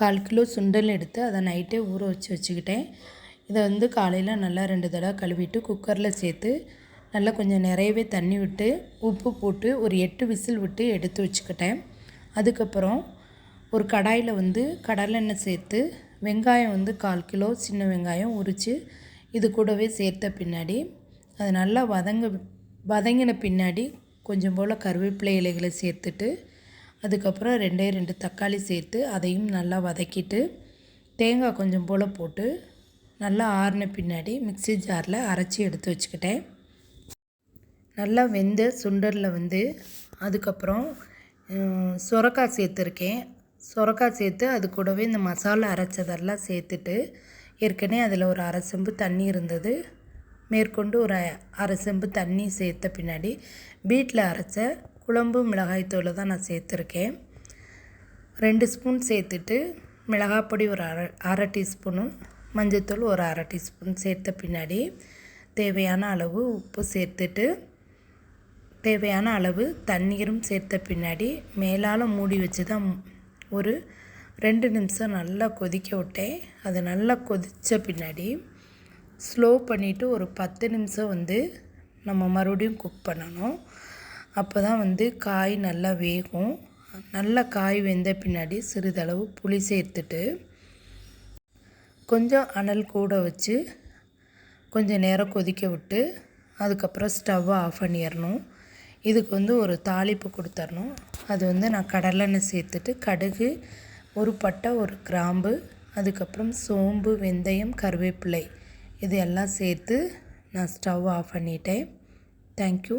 கால் kilo சுண்டல் எடுத்து அதை நைட்டே ஊற வச்சு வச்சுக்கிட்டேன். இதை வந்து காலையில் நல்லா ரெண்டு தடவை கழுவிட்டு குக்கரில் சேர்த்து நல்லா கொஞ்சம் நிறையவே தண்ணி விட்டு உப்பு போட்டு ஒரு எட்டு விசில் விட்டு எடுத்து வச்சுக்கிட்டேன். அதுக்கப்புறம் ஒரு கடாயில் வந்து கடலெண்ணெய் சேர்த்து வெங்காயம் வந்து கால் கிலோ சின்ன வெங்காயம் உரித்து இது கூடவே சேர்த்த பின்னாடி அது நல்லா வதங்க வதங்கின பின்னாடி கொஞ்சம் போல் கருவேப்பிலை இலைகளை சேர்த்துட்டு அதுக்கப்புறம் ரெண்டே ரெண்டு தக்காளி சேர்த்து அதையும் நல்லா வதக்கிட்டு தேங்காய் கொஞ்சம் போல் போட்டு நல்லா ஆறின பின்னாடி மிக்சி ஜாரில் அரைச்சி எடுத்து வச்சுக்கிட்டேன். நல்லா வெந்த சுண்டரில் வந்து அதுக்கப்புறம் சுரக்காய் சேர்த்துருக்கேன். சுரக்காய் சேர்த்து அது கூடவே இந்த மசாலா அரைச்சதெல்லாம் சேர்த்துட்டு ஏற்கனவே அதில் ஒரு அரை செம்பு தண்ணி இருந்தது. மேற்கொண்டு ஒரு அரை செம்பு தண்ணி சேர்த்த பின்னாடி வீட்டில் அரைச்ச குழம்பு மிளகாய்த்தூளை தான் நான் சேர்த்துருக்கேன். ரெண்டு ஸ்பூன் சேர்த்துட்டு மிளகாப்பொடி ஒரு அரை அரை டீஸ்பூனும் மஞ்சத்தூள் ஒரு அரை டீஸ்பூன் சேர்த்த பின்னாடி தேவையான அளவு உப்பு சேர்த்துட்டு தேவையான அளவு தண்ணீரும் சேர்த்த பின்னாடி மேலால் மூடி வச்சு தான் ஒரு ரெண்டு நிமிஷம் நல்லா கொதிக்க விட்டேன். அது நல்லா கொதித்த பின்னாடி ஸ்லோ பண்ணிவிட்டு ஒரு பத்து நிமிஷம் வந்து நம்ம மறுபடியும் குக் பண்ணணும். அப்போ தான் வந்து காய் நல்லா வேகும். நல்லா காய் வெந்த பின்னாடி சிறிதளவு புளி சேர்த்துட்டு கொஞ்சம் அனல் கூட வச்சு கொஞ்சம் நேரம் கொதிக்க விட்டு அதுக்கப்புறம் ஸ்டவ்வை ஆஃப் பண்ணிடணும் இதுக்கு வந்து ஒரு தாளிப்பு கொடுத்துடணும் அது வந்து நான் கடலெண்ணெய் சேர்த்துட்டு கடுகு ஒரு பட்டை ஒரு கிராம்பு அதுக்கப்புறம் சோம்பு வெந்தயம் கருவேப்பிலை இது எல்லாம் சேர்த்து நான் ஸ்டவ் ஆஃப் பண்ணிட்டேன். தேங்க்யூ